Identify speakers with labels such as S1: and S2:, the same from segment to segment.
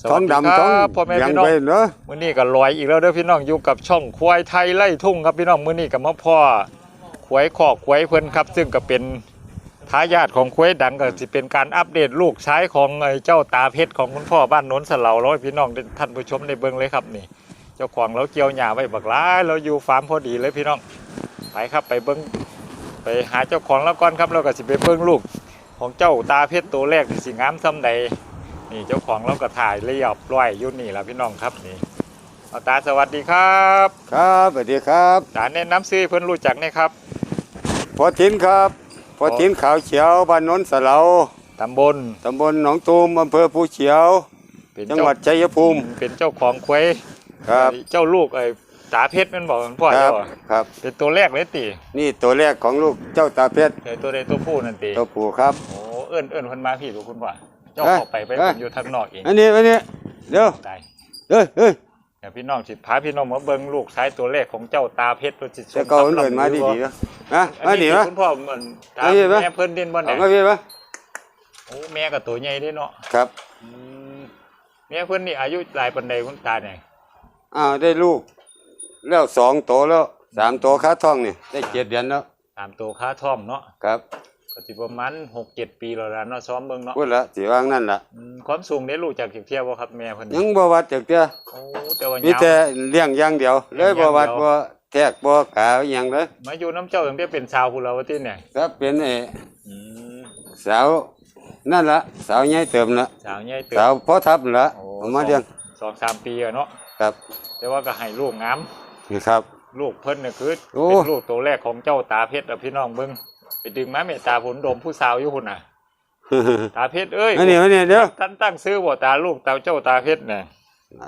S1: ส
S2: ท้
S1: วั
S2: อ
S1: ส
S2: ง
S1: ดี
S2: ดำ
S1: ค
S2: ท้อง
S1: รับพ่อแม่
S2: ยัง
S1: พี่น้อง
S2: ไปเนาะ
S1: มื้อนี้ก็ลอยอีกแล้วเด้อพี่น้องอยู่กับช่องควายไทยไล่ทุ่งครับพี่น้องมื้อนี้ก็มาพ่อควายคอกควายเพิ่นครับ ซึ่งก็เป็นทายาทของควายดังก็สิเป็นการอัปเดตลูกชายของไอ้เจ้าตาเพชรของคุณพ่อบ้านโน้นสะเหลาแล้วให้พี่น้องได้ท่านผู้ชมได้เบิ่งเลยครับนี่ เจ้าของเราเกี่ยวหญ้าไว้บักหลายเราอยู่ฟาร์มพอดีเลยพี่น้องไปครับไปเบิ่งไปหาเจ้าของแล้วก่อนครับแล้วก็สิไปเบิ่งลูก ของเจ้าตาเพชรตัวแรกที่สิงามส่ำใดนี่เจ้าของเราก็ถ่ายเรียบร้อยอยู่นี่แหละพี่น้องครับนี่เอาตาสวัสดีครับ
S2: ครับสวัสดีครับ
S1: ตาแนะนำซื้อให้เพื่อนรู้จักนี่ครับ
S2: พอทินครับพอทินขาวเขียวบ้านโนนสะเหลา
S1: ตำบล
S2: ตำบลหนองตูมอำเภอภูเขียว
S1: เป็น
S2: จัง
S1: เจ้า
S2: หวัดชัยภูมิ
S1: เป็นเจ้าของควาย
S2: ครับ
S1: เจ้าลูกไอ้ ตาเพชรแมันบอกมันพ่อ
S2: ครั
S1: เจ้า
S2: บ
S1: อะ
S2: ครับ
S1: เป็นตัวแรกเลยติ
S2: นี่ตัวแรกของลูกเจ้าตาเพชร
S1: ไอ้ตัวใดตัวผู้นั่นติ
S2: ตัวปู่ครับ
S1: โอ้เอื้อนเอื้อนคนมาพี่ถูกคุณว่าเจ้า
S2: เอ้ย
S1: ออกไปไป
S2: เอ้ย
S1: ผมอยู่ทางนอกเอง
S2: อันนี้อันนี้เดี๋ยว
S1: ได้
S2: เฮ้ยเฮ้ย
S1: เดี๋ยวพี่น้องสิพาพี่น้องมาเบิ่งลูกชายตัวแรกของเจ้าตาเพชรตัวจิต
S2: จะเก่าเดินมาดีดีๆนะนะ
S1: อั
S2: มานดี
S1: นี้
S2: วะ
S1: คุณพ่อมันตา
S2: เอาดิปะ
S1: แม่เพิ่นเด่นบ่
S2: เอา
S1: เนี่ย
S2: มาพี่ปะ
S1: โอ้แม่ก็ตัวใหญ่เด้เนาะ
S2: ครับ
S1: อืมแม่เพิ่นนี่อายุหลายปันใดคุณตาเนี่ย
S2: อ้าวได้ลูก แล้วสองโตแล้วสามโตค้าท้องนี่ได้เจ็ดเดือนแล้ว
S1: ตามตัวค้าท่อมเนาะ
S2: ครับ
S1: ก็สิประมาณหกเจ็ดปีแล้วล่ะเนาะซ้อมเบิ่งเนาะ
S2: พูดละสิวางนั่นล่ะ
S1: อืมความสูงได้รู้จากเที่ยวบ่ครับแม่เพิ่น
S2: ยังบ่วัดจากเตี้ย
S1: โอ้แต่ว่า
S2: มี
S1: ยาว
S2: แต่เลี้ยงอย่างเดียว เลยบ่วัด
S1: เลี้ยงอย่างเดียว
S2: บ่แทกบ่กาอหยังเลย
S1: มาอยู่น้ำเจ้าตั้งแต่เป็นสาวพุ่นแล้วว่าติเนี่ย
S2: ครับเป็นไอ้
S1: อืม
S2: สาวนั่นล่ะสาวใหญ่เติมละ
S1: สาวใหญ่เติบ
S2: สาวพอทับนั่นละ
S1: โอ้
S2: เอามาเลี้ยง
S1: สองสามปีอะเนาะ
S2: ครับ
S1: แต่ว่าก็ให้ลูกงาม
S2: นี่ครับ
S1: ลูกเพิ่นเนี่ยคือ
S2: โอ้
S1: เป็นลูกตัวแรกของเจ้าตาเพชรอะพี่น้องเบิ่งไปดึงมาเมตตาผลดมผู้สาวอยู่พุ่นน่ะ ตาเพชรเอ้ย
S2: อันนี้อันนี้เดี๋ยว
S1: ท่านตั้งซื้อบ่ตาลูกตาเจ้าตาเพชรเนี่ย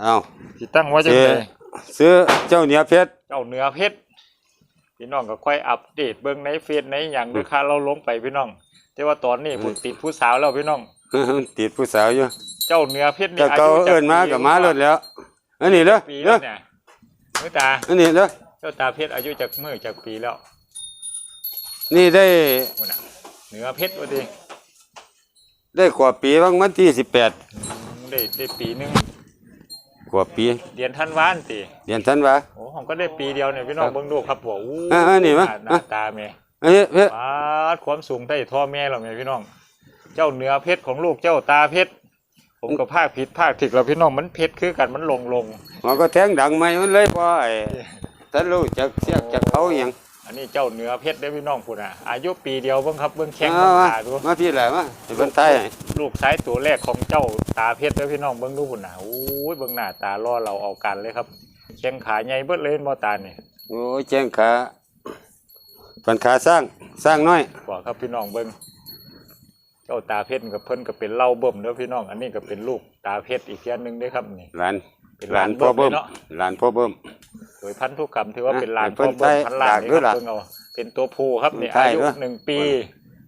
S2: เอา
S1: สิตั้งไว้จัง
S2: ซื้อ
S1: ได
S2: ซื้อเจ้าเหนือเพชร
S1: เจ้าเนื้อเพชรพี่น้องก็ค่อยอัปเดตเบิ่งในเฟซในหยังด้วยค่ะเราลงไปพี่น้อง แต่ว่าตอนนี้ผมติดผู้สาวแล้วพี่น้อง
S2: ติดผู้สาวอยู่
S1: เจ้าเนื้อเพชรนี่
S2: แต่เก่า
S1: ยุจั
S2: เอิ้นมาก็มาเลยแล้ว อันนี้เด้อ
S1: ปี
S2: เด้
S1: แล้
S2: อ
S1: วเนี่ย มื้อตา
S2: อันนี้เด้อ
S1: เจ้าตาเพชรอายุจากมื้อจากปีแล้ว
S2: นี่ได้
S1: พุ่นน่ะเนื้อเพชรว่าดิ
S2: ได้กว่าปีบางวันที่18
S1: อืมได้ได้ปีหนึง
S2: กว่าปี
S1: เดือนธันวาคมติ
S2: เดือนธันวา
S1: โอ้ผมก็ได้ปีเดียวเนี่ยพี่น้อง
S2: ครับ
S1: เบิ่งดูครับผมอู้
S2: อะอันนี้มั้ย
S1: หน้าตาแม่
S2: อันนี้เพชร
S1: ปาดความสูงได้ท่อแม่เราแม่พี่น้อง เจ้าเนื้อเพชรของลูกเจ้าตาเพชร ผมก็ภาคผิดภาคถูกแล้วพี่น้องมันเพชรคือกันมันลงลง
S2: มันก็แทงดังไหมมันเลยว่าไอ้ท่านรู้จักเสียกจักเขาอหย่าง
S1: อันนี้เจ้าเนื้อเพชรได้อพี่น้องคุณอะอายุปีเดียวเบิ่งครับเบิ่งแข้ง
S2: มา
S1: เบิ่ง
S2: มา
S1: ขาดู
S2: มาพี่แหละมาให้เพิ่นทายให้
S1: ลูกสายตัวแรกของเจ้าตาเพชรเด้อพี่น้องเบิ่งดูคุณน่ะโอ้ยเบิ่งหน้าตาล่อเราเอากันเลยครับแข้งขาใหญ่เบิดเลยบ่ตานี่
S2: โอ้ยแจ้งขาปันขาสร้างสร้างน้อย
S1: บอกครับพี่น้องเบิ่ง เจ้าตาเพชรกับเพิ่นก็เป็นเล่าเบิ่มเด้อพี่น้อง อันนี้ก็เป็นลูกตาเพชรอีกเทียนหนึงเด้อครับนี่
S2: หลาน
S1: เป็น
S2: ห
S1: ห
S2: ลา
S1: ลานน
S2: พ่อเบิ่ม
S1: เบิ่มเลยเนาะ
S2: หลานพ่อเบิ่ม
S1: โดยพันธุกรรมถือว่าเป็นหลาน
S2: เพิ่
S1: พ่อนเบิ่ม
S2: ไทย
S1: พันล้าน
S2: อยาก
S1: นี่
S2: ด้วย
S1: ครั
S2: ล่ะ
S1: บเบิ่งเอาเป็นตัวผู้ครับนี่
S2: ไท
S1: อายยุ
S2: ด้วย
S1: หนึ่งปี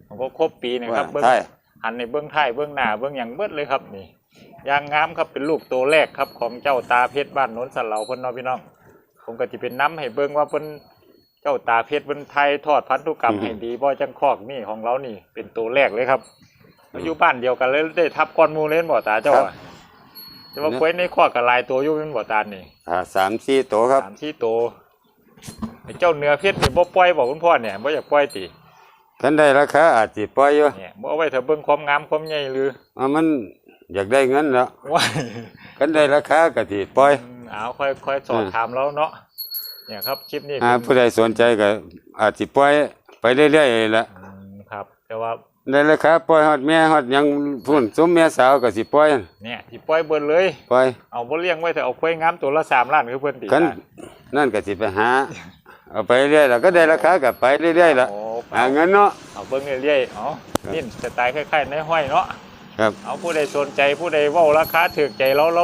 S1: ผมก็ครบปีนะครับเบิ่ง
S2: ไทย
S1: หันในเบื้องท้ายเบื้องหน้าเบื้องอย่างเบิดเลยครับนี่ยางงามครับเป็นลูกตัวแรกครับของเจ้าตาเพชรบ้านโน้นสันเหลาเพิ่นเนาะพี่น้อง ผมก็จะเป็นน้ำให้เบิ่งว่าเพิ่นเจ้าตาเพชรเพิ่นไทยทอดพันธุกรรมให้ดีบ่จังคอกนี่ของเรานี่เป็นตัวแรกเลยครับมา อยู่บ้านเดียวกันเลยได้ทับก้อนหมูเล่นบ่ตาเจ้าอะแต่ว่าควยในคอกกับลายตัวอยู่เป็นบ่ตานี่
S2: อ่าสามสี่โตครับ
S1: สามที่ตัวไอ้เจ้าเนื้อเพชรนี่บ่ปล่อยบ่คุณพ่อเนี่ยบ่อยากปล่อยติ
S2: คันได้ราคาอาจสิปล่อยอยู่
S1: เนี่ยบ่เอาไว้ถ้าเบิ่งความงามความใหญ่หรือ
S2: อ่ามันอยากได้เงินแล้ว
S1: ว่า
S2: คันได้ราคาก็สิปล่อย
S1: อืมเอาค่อยค่อยสอบถามแล้วเนาะเนี่ยครับคลิปนี้
S2: อ่า
S1: เป็น
S2: ผู้ใดสนใจก็อาจสิปล่อยไปเรื่อยๆละ
S1: อืมครับ แต่ว่า
S2: ได้ราคาปล่อยฮอดแม่ฮอดหยังพุ่นสมแม่สาวก็สิปล่อย
S1: เนี่ยที่ปล่อยเบิดเลย
S2: ปล่อย
S1: เอาบ่เลี้ยงไว้แต่เอาควายงามตัวละสามล้านคือเพิ่นติ
S2: คันนั่นก็สิไปหา เอาไปเรื่อยแล้วก็ได้ราคาก็ไปเรื่อยๆละ
S1: โอ้
S2: หาเงินเนาะ
S1: เอาเบิ่งเรื่อยๆเอา
S2: ครับ
S1: นี่สไตล์คล้ายๆในห้อยเนาะ
S2: ครับ
S1: เอาผู้ใดสนใจผู้ใดเว้าราคาถูกใจเราเรา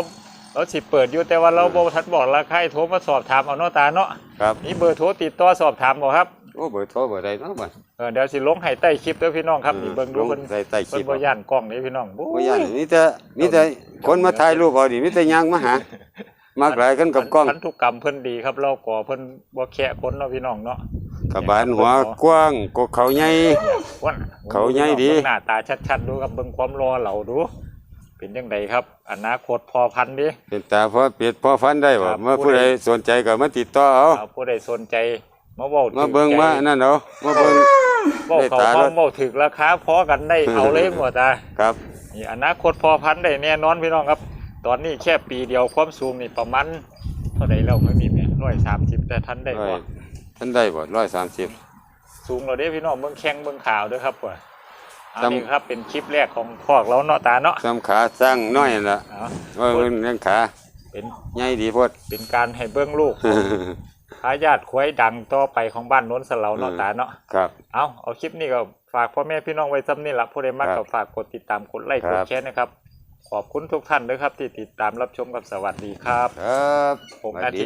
S1: เราสิเปิดอยู่แต่ว่าเราบ่ทันบอกราคาให้โทรมาสอบถามเอาเนาะตาเนาะ
S2: ครับ
S1: มีเบอร์โทรติดต่อสอบถามบ่ครับ
S2: โอ้เบอร์โทรเบอร์ใดเนาะบัด
S1: เออเดี๋ยวสิลงให้ใต้คลิปเด้อพี่น้องครับนี่เบิ่งดู
S2: ล
S1: เพิ่น
S2: ใส่ใต้ค
S1: เพิ่
S2: ลิ
S1: น
S2: ป
S1: บ่ย่านกล้องนี่พี่น้อง
S2: บ่ย่านมีแต่มีแต่คนมาถ่ายรูปเอาดิมีแต่ยางมาหามากหลายกันกับกล้อง
S1: พันธุกรรมเพิ่นดีครับเราก่อเพิ่นบ่แคะคนเนาะพี่น้องเนาะ
S2: กระบาลหัวกว้างกกเขาใหญ่
S1: วัน
S2: เขาใหญ่ดี
S1: บิ่งหน้าตาชัดๆดูครับเบิ่งความรอเหล่าดู เป็นเป็นยังไงครับอนาคตพอพันธุ์ดิ
S2: เป็นตาพอเปียดพอฟันได้บ่
S1: ครับ
S2: เมื่อผู้ใดสนใจก็มาติดต่อเอา
S1: เอาผู้ใดสนใจ มาเว้า
S2: มา
S1: ถึ
S2: เบิ่ง
S1: ใจ
S2: มานั่นเอามาเบิ่ง
S1: เว้าเขา
S2: ได้ตา
S1: ห้อง
S2: แล้ว
S1: เว้าถึกราคาพอกันได้เอาเลยหมดอะ
S2: ครับ
S1: นี่อนาคตพอพันธุ์ได้แน่นอนพี่น้องครับ ตอนนี้แค่ปีเดียวความสูงนี่ประมาณเท่าใดแล้วไม่มีแม่ร้อยสามสิบแต่ทันได้
S2: ร้อ
S1: บ่
S2: ยท่านได้บ่ร้อยสามสิบ
S1: สูงเราได้พี่น้องเบิ่งแข้งเบิ่งขาวด้วยครับว่ะอัน
S2: จำ
S1: นี้ครับเป็นคลิปแรกของพอกเราเนาะตาเนาะ
S2: ซ้ำขาสร้างน้อยนั่นล่ะ
S1: เอา
S2: ว่าเพิ่นยังขา
S1: เป็น
S2: ใหญ่ดีโพด
S1: เป็นการให้เบิ่งลูก ทายาทควายดังต่อไปของบ้านโน้นสะเหลาเนาะตาเนาะ
S2: ครับ
S1: เอาเอาคลิปนี้ก็ฝากพ่อแม่พี่น้องไว้ซ้ำนี่ละผู้ใดมาก
S2: ครั
S1: ก็
S2: บ
S1: ฝากกดติดตามกดไลค์
S2: ค
S1: ก
S2: รั
S1: ด
S2: บ
S1: แชร์นะครับ ขอบคุณทุกท่านด้วยครับ ที่ติดตามรับชมกับสวัสดีครับ
S2: ครับ
S1: ผม
S2: สวัส
S1: อา
S2: ดี
S1: ทิตย์